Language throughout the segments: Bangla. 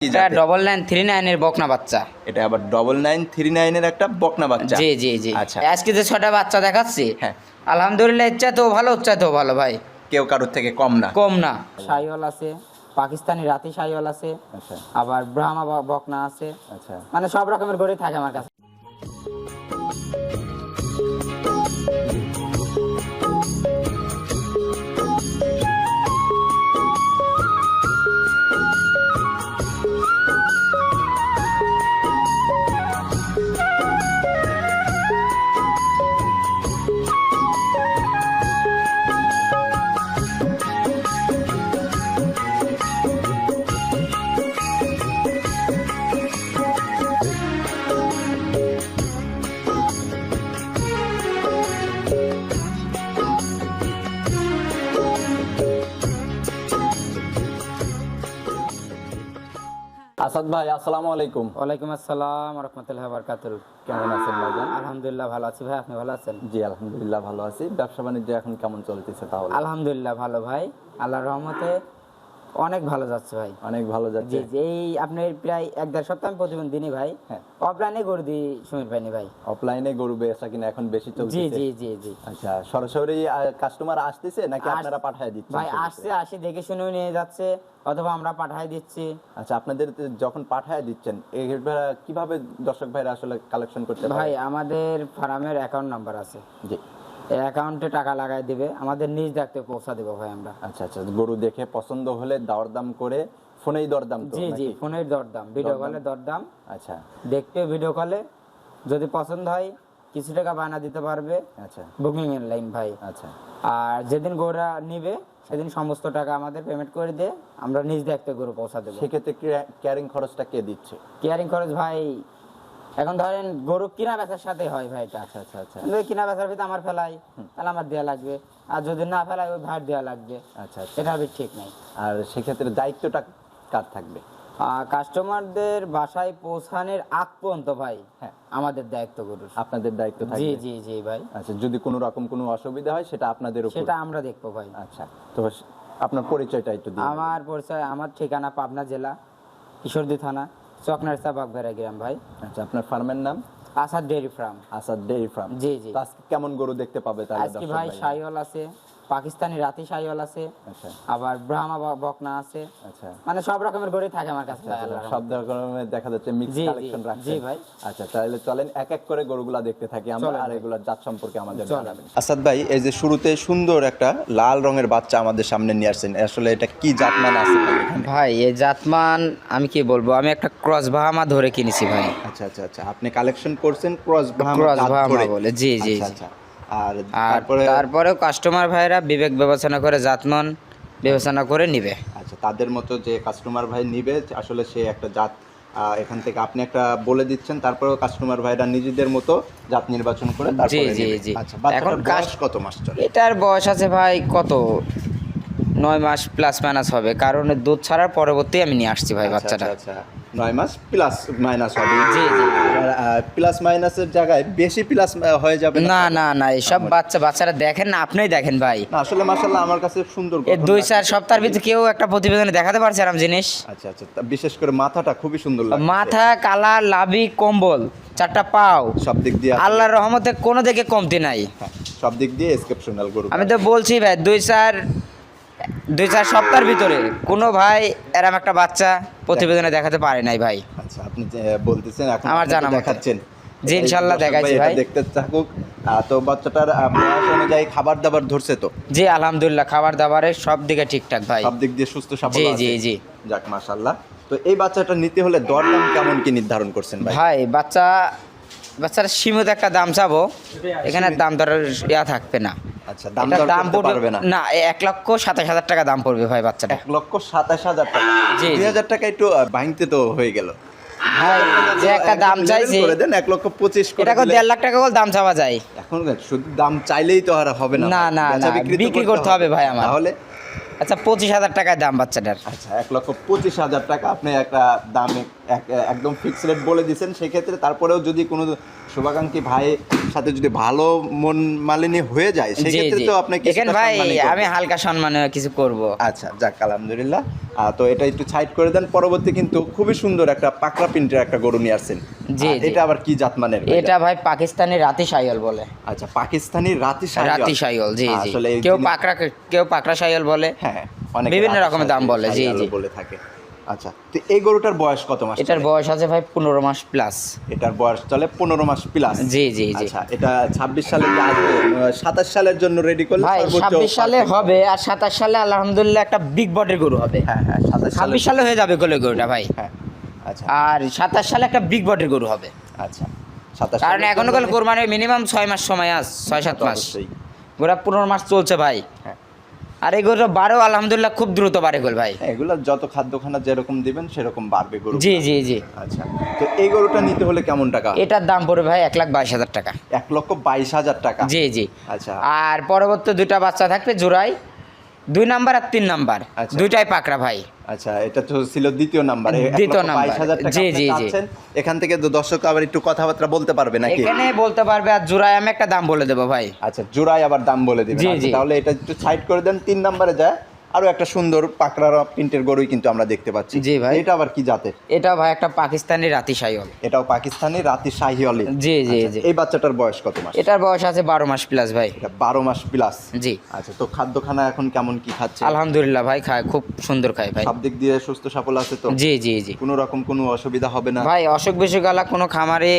কি এটা ডবল নাইন থ্রি নাইনের বকনা বাচ্চা। এটা আবার ডবল নাইন থ্রি নাইনের একটা বকনা বাচ্চা। জি জি জি। আচ্ছা। আজকে যে ছটা বাচ্চা দেখাচ্ছি হ্যাঁ। আলহামদুলিল্লাহ ইচ্ছা তো ভালো উচ্চা তো ভালো ভাই। কেউ কারোর থেকে কম না। কম না। সাইওয়াল আছে পাকিস্তানি রাতি সাইওয়াল আছে আচ্ছা। আবার ব্রাহ্মা বকনা আছে। আচ্ছা। মানে সব রকমের গড়ে থাকে আমার কাছে। আসাদ ভাই আসসালামু আলাইকুম। ওয়ালাইকুম আসসালাম রহমতুল্লাহ বারকাতুল কেমন আছেন ভাইজান? আলহামদুলিল্লাহ ভালো আছি ভাই আপনি ভালো আছেন? জি আলহামদুলিল্লাহ ভালো আছি। ব্যবসা বাণিজ্য এখন কেমন চলতেছে তাহলে? আলহামদুলিল্লাহ ভালো ভাই আল্লাহর রহমতে অনেক ভালো যাচ্ছে ভাই। অনেক ভালো যাচ্ছে। জি এই আপনার প্রায় এক দেড় সপ্তাহ আমি প্রতিদিন দিনই ভাই। হ্যাঁ। অফলাইনে গরু দিই সমীর ভাই অফলাইনে গরু বেচা কিনা এখন বেশি জি জি জি জি। আচ্ছা সরাসরি কাস্টমার আসতেছে নাকি আপনারা পাঠায় দিচ্ছেন ভাই আসছে আসি দেখে শুনে নিয়ে যাচ্ছে অথবা আমরা পাঠাই দিচ্ছি। আচ্ছা আপনাদের যখন পাঠায় দিচ্ছেন কীভাবে দর্শক ভাইরা আসলে কালেকশন করতে ভাই আমাদের ফার্মের অ্যাকাউন্ট নাম্বার আছে। জি। অ্যাকাউন্টে টাকা লাগাই দিবে আমাদের নিজ দেখতে পৌঁছা দেবো ভাই আমরা। আচ্ছা আচ্ছা গরু দেখে পছন্দ হলে দরদাম করে ফোনেই দরদাম জি জি? ফোনের দরদাম ভিডিও কলে দরদাম। আচ্ছা। দেখতে ভিডিও কলে যদি পছন্দ হয় কিছু টাকা বানা দিতে পারবে। আচ্ছা। বুকিং এর লাইন ভাই। আচ্ছা। আর যেদিন গরুরা নিবে সেদিন সমস্ত টাকা আমাদের পেমেন্ট করে দিয়ে আমরা নিজ দেখতে গরু পৌঁছা দেবো। সেক্ষেত্রে ক্যারিং খরচটা কে দিচ্ছে? কেয়ারিং খরচ ভাই এখন ধরেন গরু কিনা বেচার সাথে হয় ভাই এটা। আচ্ছা আচ্ছা আচ্ছা। যদি কিনা বেচার ভিতরে আমার ফেলাই তাহলে আমার দেওয়া লাগবে। আর যদি না ফেলাই ওই ভাট দেওয়া লাগবে। আচ্ছা আচ্ছা। এটা হবে ঠিক নাই। আর সেক্ষেত্রে দায়িত্বটা কার থাকবে? কাস্টমারদের বাসায় পৌঁছানোর আগ পর্যন্ত ভাই হ্যাঁ। আমাদের দায়িত্ব গরুর। আপনাদের দায়িত্ব জি থাকবে জি জি ভাই। আচ্ছা যদি কোনো রকম কোনো অসুবিধা হয় সেটা আপনাদের উপর। সেটা আমরা দেখব ভাই। আচ্ছা তো আপনার পরিচয়টা একটু দিন। আমার পরিচয় আমার ঠিকানা পাবনা জেলা কিশোরদি থানা। চকনারসা বাগভেড়া গ্রাম ভাই। আচ্ছা আপনার ফার্মের নাম? Asad dairy farm. Asad dairy farm. জি জি। আজকে কেমন গরু দেখতে পাবে তাহলে আজকে ভাই সাইহল আছে পাকিস্তানি রাতি সাইওয়াল আছে আচ্ছা। আবার ব্রাহ্মা বকনা আছে। আচ্ছা। মানে সব রকমের গরুই থাকে আমার কাছে। সব ধরনের দেখা যাচ্ছে মিক্স কালেকশন রাখছেন। জি ভাই। আচ্ছা তাহলে চলেন এক এক করে গরুগুলা দেখতে থাকি আমরা আর। এগুলোর জাত সম্পর্কে আমাদের জানাবেন। আসাদ ভাই এই যে শুরুতে সুন্দর একটা লাল রঙের বাচ্চা আমাদের সামনে নিয়ে আসছেন। আসলে এটা কি জাতমান আছে ভাই এই জাতমান আমি কি বলব? আমি একটা ক্রস বাহামা ধরে কিনেছি ভাই। আচ্ছা আচ্ছা আচ্ছা। আপনি কালেকশন করছেন ক্রস Cross Brahma বলে, জি, জি, আচ্ছা, জি। আচ্ছা। আর তারপরে তারপরেও কাস্টমার ভাইরা বিবেক বিবেচনা করে জাতমান বিবেচনা করে নিবে আচ্ছা তাদের মতো যে কাস্টমার ভাই নিবে আসলে সে একটা জাত এখান থেকে আপনি একটা বলে দিচ্ছেন তারপরেও কাস্টমার ভাইরা নিজেদের মতো জাত নির্বাচন করে তারপরে জি, নিবে। জি। আচ্ছা এখন বয়স কত মাস চলে এটার বয়স আছে ভাই কত নয় মাস প্লাস মাইনাস হবে কারণ দুধ ছাড়ার পরবর্তী আমি নিয়ে আসছি ভাই আচ্ছা, বাচ্চাটা আচ্ছা, আচ্ছা। নয় মাস প্লাস মাইনাস হবে। জি, জি। প্লাস মাইনাসের জায়গায় বেশি প্লাস হয়ে যাবে না। না না এসব বাচ্চা বাচ্চারা দেখেন না আপনিই দেখেন ভাই। আসলে মাশাল্লাহ আমার কাছে সুন্দর দুই চার সপ্তাহের ভিতরে কেউ একটা প্রতিবেদনে দেখাতে পারছে এরকম জিনিস। আচ্ছা আচ্ছা বিশেষ করে মাথাটা খুবই সুন্দর লাগে মাথা কালা লাভি কম্বল চারটা পাও। সব দিক দিয়ে আল্লাহর রহমতে কোনো দিকে কমতি নাই। হ্যাঁ, সব দিক দিয়ে এক্সেপশনাল গরু। আমি তো বলছি ভাই দুই চার দুই চার সপ্তাহের ভিতরে কোনো ভাই এরম একটা বাচ্চা প্রতিবেদনে দেখাতে পারে নাই ভাই। আচ্ছা আপনি বলতেছেন এখন আমার জানা দেখাচ্ছেন। জি, ইনশাল্লাহ দেখাইছি ভাই। দেখতে থাকুক। তো বাচ্চাটার বয়স অনুযায়ী খাবার দাবার ধরছে তো? জি আলহামদুলিল্লাহ খাবার দাবারের সব দিকে ঠিকঠাক ভাই। সব দিক দিয়ে সুস্থ সবল জি। জি, জি। যাক মাশাআল্লাহ। তো এই বাচ্চাটা নিতে হলে দরদাম কেমন কি নির্ধারণ করছেন ভাই? ভাই বাচ্চা বাচ্চার সীমিত একটা দাম চাবো এখানে দাম দরের ইয়া থাকবে না। আচ্ছা দাম পড়বে না? না এক লক্ষ সাতাশ হাজার টাকা দাম পড়বে ভাই বাচ্চাটা এক লক্ষ সাতাশ হাজার টাকা। জি, দুই হাজার টাকা একটু ভাঙতে তো হয়ে গেল। যে একটা দাম চাইছি এক লক্ষ পঁচিশ করে দেড় লাখ টাকা দাম চাওয়া যায়। এখন শুধু দাম চাইলেই তো আর হবে না না, বিক্রি করতে হবে ভাই আমার। তাহলে আচ্ছা পঁচিশ হাজার টাকায় দাম বাচ্চাটার। আচ্ছা এক লক্ষ পঁচিশ হাজার টাকা আপনি একটা দামে একদম ফিক্স রেট বলে দিয়েছেন সেক্ষেত্রে তারপরেও যদি কোনো শুভাকাঙ্ক্ষী ভাইয়ের সাথে যদি ভালো মন মালিনী হয়ে যায় সেক্ষেত্রে তো আপনাকে ভাই আমি হালকা সম্মানে কিছু করব। আচ্ছা যাক আলহামদুলিল্লাহ। তো এটা একটু সাইড করে দেন পরবর্তী কিন্তু খুবই সুন্দর একটা পাকড়া প্রিন্টের একটা গরু নিয়ে আসছেন। জি, এটা আবার কি জাত মানের এটা ভাই পাকিস্তানি রাতি সাইল বলে। আচ্ছা পাকিস্তানি রাতি। রাতি সাইল জি জি। আসলে কেউ পাকড়া কেউ পাকড়া সাইল বলে। হ্যাঁ অনেকে বিভিন্ন রকমের দাম বলে, জি, জি। বলে থাকে। আচ্ছা তো এই গরুটার বয়স কত মাস এটার বয়স আছে ভাই পনেরো মাস প্লাস এটার বয়স চলে পনেরো মাস প্লাস জি জি জি। আচ্ছা এটা ছাব্বিশ সালে সাতাশ সালের জন্য রেডি করলে ভাই ছাব্বিশ সালে হবে আর সাতাশ সালে আলহামদুলিল্লাহ একটা বিগ বডির গরু হবে। হ্যাঁ হ্যাঁ ছাব্বিশ সালে হয়ে যাবে গোলে গরুটা ভাই। হ্যাঁ আচ্ছা। আর সাতাশ সালে একটা বিগ বডির গরু হবে। আচ্ছা সাতাশ কারণ এখনও গেলে কোরবানির মিনিমাম ছয় মাস সময় আস ছয় সাত মাস। গোটা পনেরো মাস চলছে ভাই। হ্যাঁ। আর এই গরুটা বারো আলহামদুলিল্লাহ খুব দ্রুত বাড়ে গোল ভাই। এগুলো যত খাদ্যখানা যেরকম দিবেন সেরকম বাড়বে গরু। জি জি জি। আচ্ছা তো এই গরুটা নিতে হলে কেমন টাকা? এটার দাম পড়বে ভাই এক লাখ বাইশ হাজার টাকা। এক লক্ষ বাইশ হাজার টাকা? জি জি। আচ্ছা। আর পরবর্তী দুইটা বাচ্চা থাকবে জোড়াই দুই নাম্বার আর তিন নাম্বার। আচ্ছা। দুইটাই পাকড়া ভাই। আচ্ছা এটা তো ছিল দ্বিতীয় নাম্বার দ্বিতীয় নাম্বার। জি, জি, জি। এখান থেকে দর্শক আবার একটু কথাবার্তা বলতে পারবে নাকি এখানে বলতে পারবে আর জোড়ায় আমি একটা দাম বলে দেবো ভাই আচ্ছা জোড়ায় আবার দাম বলে দিবেন। তাহলে এটা একটু সাইড করে দেন তিন নাম্বারে যায় আরও একটা সুন্দর পাকড়া প্রিন্টের গরুই কিন্তু আমরা দেখতে পাচ্ছি। জি, ভাই। এটা আবার কি জাতের? এটা ভাই একটা পাকিস্তানি রাতি সাইল এটাও পাকিস্তানি রাতি শাহিওয়ালি। জি জি জি। এই বাচ্চাটার বয়স কত মাস? এটার বয়স আছে বারো মাস প্লাস ভাই। এটা বারো মাস প্লাস জি। আচ্ছা তো খাদ্যখানা এখন কেমন কি খাচ্ছে? আলহামদুলিল্লাহ ভাই খায় খুব সুন্দর খায় ভাই। সব দিক দিয়ে সুস্থ সফল আছে তো? জি জি জি। কোনো রকম কোনো অসুবিধা হবে না? ভাই অসুখ বিসুখ আলা কোনো খামারে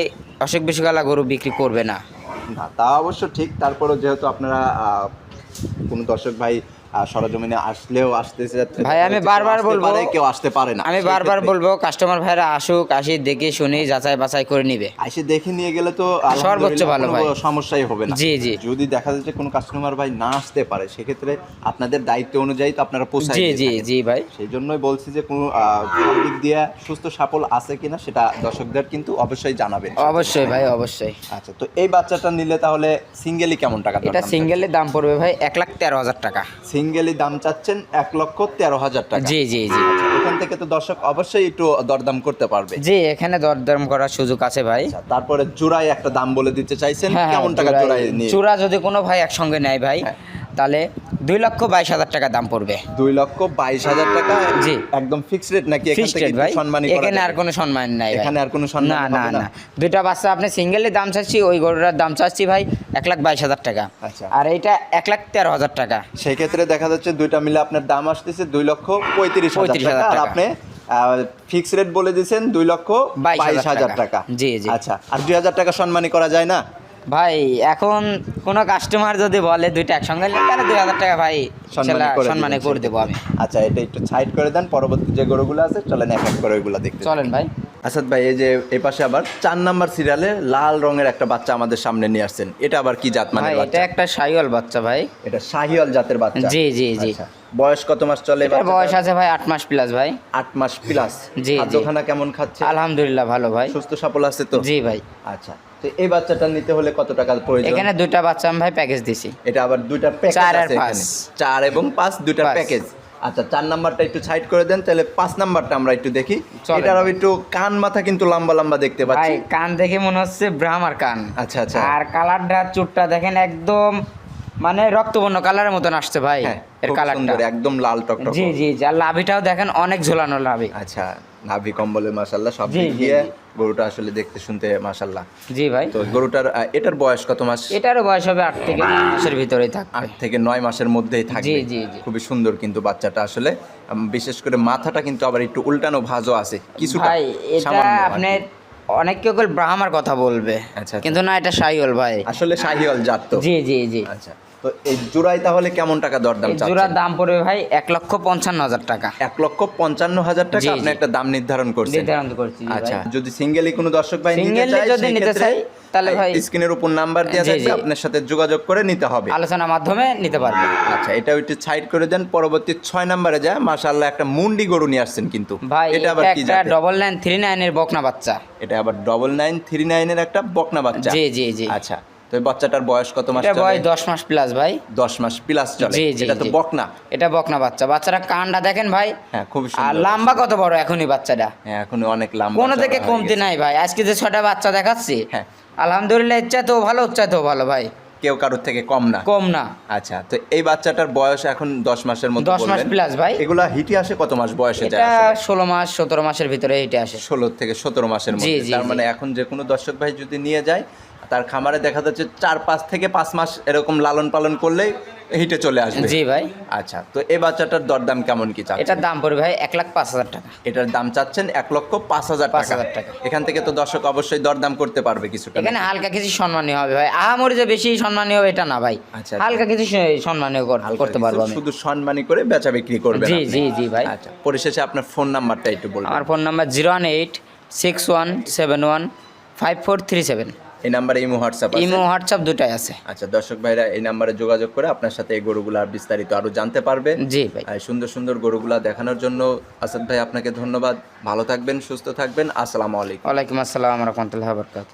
অসুখ বিসুখ আলা গরু বিক্রি করবে না। না তা অবশ্য ঠিক। তারপরেও যেহেতু আপনারা কোনো দর্শক ভাই সরজমিনে আসলেও আসতে ভাই, আমি বারবার বলবো- কেউ আসতে পারে না। আমি বারবার বলব কাস্টমার ভাইরা আসুক আসি দেখে শুনি যাচাই বাছাই করে নিবে। এসে দেখে নিয়ে গেলে তো সর্বোচ্চ ভালো ভাই। সমস্যাই হবে না। জি, জি। যদি দেখা যাচ্ছে কোনো কাস্টমার ভাই না আসতে পারে সেক্ষেত্রে আপনাদের দায়িত্ব অনুযায়ী তো আপনারা জি জি জি ভাই। সেই জন্যই বলছি যে কোনো দিক দিয়ে সুস্থ সাফল আছে কিনা সেটা দর্শকদের কিন্তু অবশ্যই জানাবেন। অবশ্যই ভাই অবশ্যই। আচ্ছা তো এই বাচ্চাটা নিলে তাহলে সিঙ্গেলি কেমন টাকা এটা সিঙ্গেলের দাম পড়বে ভাই এক লাখ তেরো হাজার টাকা। সিঙ্গেলি দাম চাচ্ছেন এক লক্ষ তেরো হাজার টাকা। জি জি জি। আচ্ছা, এখান থেকে তো দর্শক অবশ্যই একটু দরদাম করতে পারবে। জি এখানে দরদাম করার সুযোগ আছে ভাই। আচ্ছা, তারপরে জোড়ায় একটা দাম বলে দিতে চাইছেন হ্যাঁ হ্যাঁ, কেমন টাকা জোড়ায়- জোড়ায় নিয়ে? চূড়া যদি কোনো ভাই একসঙ্গে নেয় ভাই হ্যাঁ। তাহলে দুই লক্ষ বাইশ হাজার টাকা দাম পড়বে। দুই লক্ষ বাইশ হাজার টাকা? জি। একদম ফিক্সড রেট নাকি ফিক্সড রেট ভাই। এখানে আর কোনো সম্মান নাই এখানে আর কোনো সম্মান না না দুইটা বাচ্চা আপনি সিঙ্গেলের দাম চাচ্ছি ওই গরুটার দাম চাচ্ছি ভাই এক লাখ বাইশ হাজার টাকা। আচ্ছা। আর এইটা এক লাখ তেরো হাজার টাকা। সেক্ষেত্রে দেখা যাচ্ছে দুইটা মিলে আপনার দাম আসতেছে দুই লক্ষ পঁয়ত্রিশ পঁয়ত্রিশ হাজার টাকা। আপনি ফিক্স রেট বলে দিয়েছেন দুই লক্ষ 22,000 বাইশ হাজার টাকা। টাকা। জি, জি। আচ্ছা আর দুই হাজার টাকা সম্মানী করা যায় না? ভাই এখন কোনো কাস্টমার যদি বলে দুইটা একসঙ্গে তাহলে দুই হাজার টাকা ভাই সম্মানী করে দেবো আমি। আচ্ছা এটা একটু সাইড করে দেন পরবর্তী যে গরুগুলো আছে চলেন এক এক করে ওইগুলো দেখতে চলেন ভাই। আসাদ ভাই এই যে এই পাশে আবার চার নাম্বার সিরিয়ালে লাল রঙের একটা বাচ্চা আমাদের সামনে নিয়ে আসছেন। এটা আবার কি জাত মানে এটা একটা সাইওয়াল বাচ্চা ভাই। এটা শাহিওয়াল জাতের বাচ্চা। জি, জি, জি। আচ্ছা। বয়স কত মাস চলে এটার বয়স আছে ভাই আট মাস প্লাস ভাই। আট মাস প্লাস জি, জি। খাদ্যখানা কেমন খাচ্ছে? আলহামদুলিল্লাহ ভালো ভাই। সুস্থ সফল আছে তো? জি ভাই। আচ্ছা তো এই বাচ্চাটা নিতে হলে কত টাকা প্রয়োজন? এখানে দুইটা বাচ্চা আমি ভাই প্যাকেজ দিছি। এটা আবার দুইটা প্যাকেজ চার আর আছে পাঁচ। এখানে চার এবং পাঁচ দুইটা প্যাকেজ আচ্ছা চার নাম্বারটা একটু সাইড করে দেন তাহলে পাঁচ নাম্বারটা আমরা একটু দেখি। এটারও একটু কান মাথা কিন্তু লম্বা লম্বা দেখতে পাচ্ছি। কান দেখে মনে হচ্ছে ব্রাহ্মার কান। আচ্ছা আচ্ছা। আর কালারটা চুটটা দেখেন একদম মানে রক্তবর্ণ কালারের মতন আসছে ভাই হ্যাঁ এর কালারটা। একদম লাল টকটক জি জি আর লাভিটাও দেখেন অনেক ঝোলানো লাভি। আচ্ছা নাভি কম্বলে মাশাল্লাহ সব দিয়ে। গরুটা আসলে দেখতে শুনতে মাশাল্লাহ জি ভাই। তো গরুটার এটার বয়স কত মাস? এটারও বয়স হবে আট থেকে নয় মাসের ভিতরেই থাকবে। আট থেকে নয় মাসের মধ্যেই থাকবে। জি, জি, জি। খুবই সুন্দর কিন্তু বাচ্চাটা আসলে। বিশেষ করে মাথাটা কিন্তু আবার একটু উল্টানো ভাঁজও আছে। কিছুটা ভাই এটা সামান্য আপনি অনেক কেউ কেউ ব্রাহ্মার কথা বলবে। আচ্ছা। কিন্তু না এটা সাইওল ভাই। আসলে শাহিওয়াল জাত তো। জি জি জি। আচ্ছা। তো এই জোড়াই তাহলে কেমন টাকা দরদাম জোড়ার দাম পড়বে ভাই এক লক্ষ পঞ্চান্ন হাজার টাকা। এক লক্ষ পঞ্চান্ন হাজার টাকা আপনি একটা দাম নির্ধারণ করছেন। নির্ধারণ করছি আচ্ছা যদি সিঙ্গেলি কোনো দর্শক ভাই যদি নিতে চাই, তাহলে ভাই- স্ক্রিনের উপর নাম্বার দেওয়া থাকবে আপনার সাথে যোগাযোগ করে নিতে হবে। আলোচনার মাধ্যমে নিতে পারবে। আচ্ছা এটা একটু সাইড করে দেন পরবর্তী ছয় নম্বরে যায় মাশাআল্লাহ একটা মুন্ডি গরু নিয়ে আসছেন কিন্তু। ভাই এটা আবার কি জাতের? ডবল নাইন থ্রি নাইনের বকনা বাচ্চা। এটা আবার ডবল নাইন থ্রি নাইনের একটা বকনা বাচ্চা। জি জি জি। আচ্ছা তো বাচ্চাটার বয়স কত মাস এটা বয়স দশ মাস প্লাস ভাই। দশ মাস প্লাস চলে। এটা তো বকনা। এটা বকনা বাচ্চা। বাচ্চারা কানটা দেখেন ভাই। হ্যাঁ খুবই আর লম্বা কত বড় এখনই বাচ্চাটা? হ্যাঁ এখন অনেক লম্বা কোনো থেকে কমতি। নাই ভাই। আজকে যে ছটা বাচ্চা দেখাচ্ছি হ্যাঁ। আলহামদুলিল্লাহ ইচ্ছা তো ভালো উচ্চা তো ভালো ভাই। কেউ কারোর থেকে কম না। কম না। আচ্ছা তো এই বাচ্চাটার বয়স এখন দশ মাসের মতো 10 মাস plus ভাই। এগুলা হিটে আসে কত মাস বয়সে যায় ষোলো মাস সতেরো মাসের ভিতরে হেঁটে আসে। ষোলো থেকে সতেরো মাসের মধ্যে। তার মানে এখন যে কোনো দর্শক ভাই যদি নিয়ে যায় তার খামারে দেখা যাচ্ছে চার পাঁচ থেকে পাঁচ মাস এরকম লালন পালন করলেই হিটে চলে আসবে। জি ভাই। আচ্ছা তো এই বাচ্চাটার দরদাম কেমন কি চাচ্ছেন? এটার দাম পড়বে ভাই এক লাখ পাঁচ হাজার টাকা। এটার দাম চাচ্ছেন এক লক্ষ পাঁচ হাজার পাঁচ হাজার টাকা। এখান থেকে তো দর্শক অবশ্যই দরদাম করতে পারবে কিছুটা। এখানে হালকা কিছু সম্মানীয় হবে ভাই। আহামরি যে বেশি সম্মানীয় হবে এটা না ভাই। আচ্ছা, হালকা কিছু সম্মানীয় করতে কিছু পারব আমি। শুধু সম্মানী করে বেচা বিক্রি করবেন জি, জি, জি, ভাই। আচ্ছা পরিশেষে আপনার ফোন নাম্বারটা একটু বলবেন। আমার phone number zero one eight six one seven one five four three seven. এই নাম্বারে ইমো হোয়াটসঅ্যাপ আছে? ইমো হোয়াটসঅ্যাপ দুটাই আছে। আচ্ছা দর্শক ভাইরা এই নাম্বারে যোগাযোগ করে আপনার সাথে এই গরুগুলো আর বিস্তারিত আরও জানতে পারবে জি ভাই। সুন্দর সুন্দর গরুগুলো দেখানোর জন্য আসাদ ভাই আপনাকে ধন্যবাদ। ভালো থাকবেন সুস্থ থাকবেন। আসসালামু আলাইকুম। ওয়ালাইকুম আসসালাম রহমতুল্লাহ বরকাত